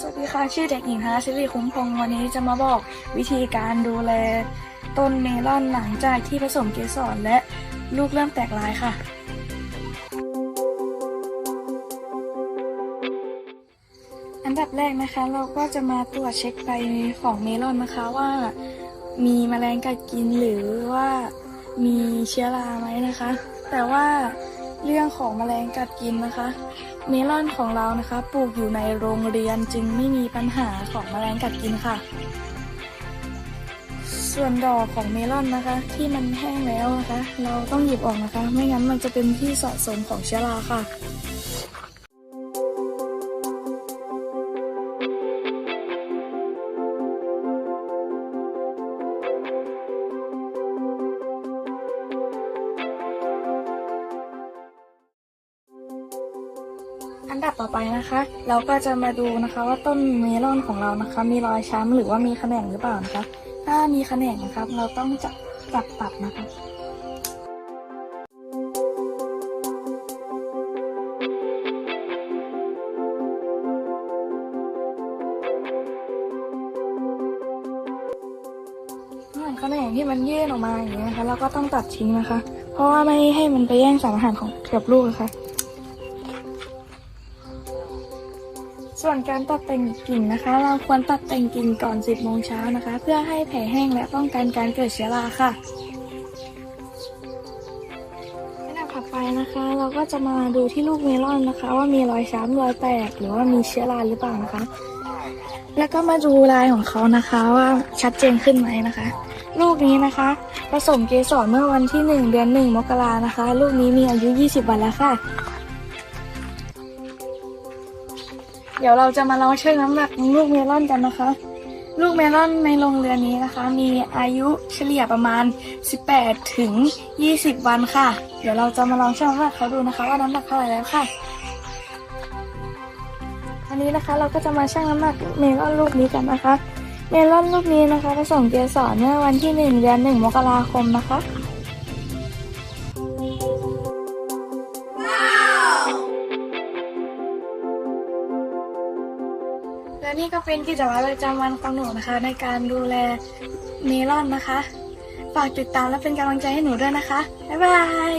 สวัสดีค่ะ ชื่อเด็กหญิงธนศิริคุ้มพงศ์วันนี้จะมาบอกวิธีการดูแลต้นเมลอนหลังจากที่ผสมเกสรและลูกเริ่มแตกลายค่ะ อันดับแรกนะคะเราก็จะมาตรวจเช็คใบของเมลอนนะคะว่ามีแมลงกัดกินหรือว่ามีเชื้อราไหมนะคะ แต่ว่า เรื่องของแมลงกัดกินนะคะ เมลอนของเรานะคะปลูกอยู่ในโรงเรียนจึงไม่มีปัญหาของแมลงกัดกินค่ะ ส่วนดอกของเมลอนนะคะ ที่มันแห้งแล้วนะคะ เราต้องหยิบออกนะคะ ไม่งั้นมันจะเป็นที่สะสมของเชื้อราค่ะ อันดับต่อไปนะคะ เราก็จะมาดูนะคะว่าต้นเมลอนของเรานะคะ มีรอยช้ำหรือว่ามีแขนงหรือเปล่านะคะ ถ้ามีแขนงนะครับ เราต้องจับจับตัดนะคะส่วนแขนงที่มันยื่นออกมาอย่างนี้ยนะคะเราก็ต้องตัดทิ้งนะคะ เพราะว่าไม่ให้มันไปแย่งสารอาหารของเกือบลูกนะคะ ส่วนการตัดแต่งกิ่งนะคะ เราควรตัดแต่งกิ่งก่อน 10โมงเช้านะคะ เพื่อให้แผลแห้งและป้องกันการเกิดเชื้อราค่ะอันดับถัดไปนะคะ เราก็จะมาดูที่ลูกเมลอนนะคะ ว่ามีรอยช้ำรอยแตก หรือว่ามีเชื้อราหรือเปล่านะคะ แล้วก็มาดูลายของเขานะคะว่าชัดเจนขึ้นไหมนะคะ ลูกนี้นะคะผสมเกสรเมื่อวันที่ 1 เดือน 1 มกรานะคะ ลูกนี้มีอายุ 20 วันแล้วค่ะ เดี๋ยวเราจะมาลองชั่งน้ำหนักลูกเมลอนกันนะคะ ลูกเมลอนในโรงเรือนนี้นะคะ มีอายุเฉลี่ยประมาณ 18 ถึง 20 วันค่ะ เดี๋ยวเราจะมาลองชั่งน้ำหนักเขาดูนะคะ ว่าน้ำหนักเท่าไหร่แล้วค่ะ อันนี้นะคะเราก็จะมาชั่งน้ำหนักเมลอนลูกนี้กันนะคะ เมลอนลูกนี้นะคะผสมเกสรเมื่อวันที่ 1 เดือน 1 มกราคมนะคะ และนี่ก็เป็นกิจวัตรประจำวันของหนูนะคะ ในการดูแลเมลอนนะคะ ฝากติดตามและเป็นกำลังใจให้หนูด้วยนะคะ บ๊ายบาย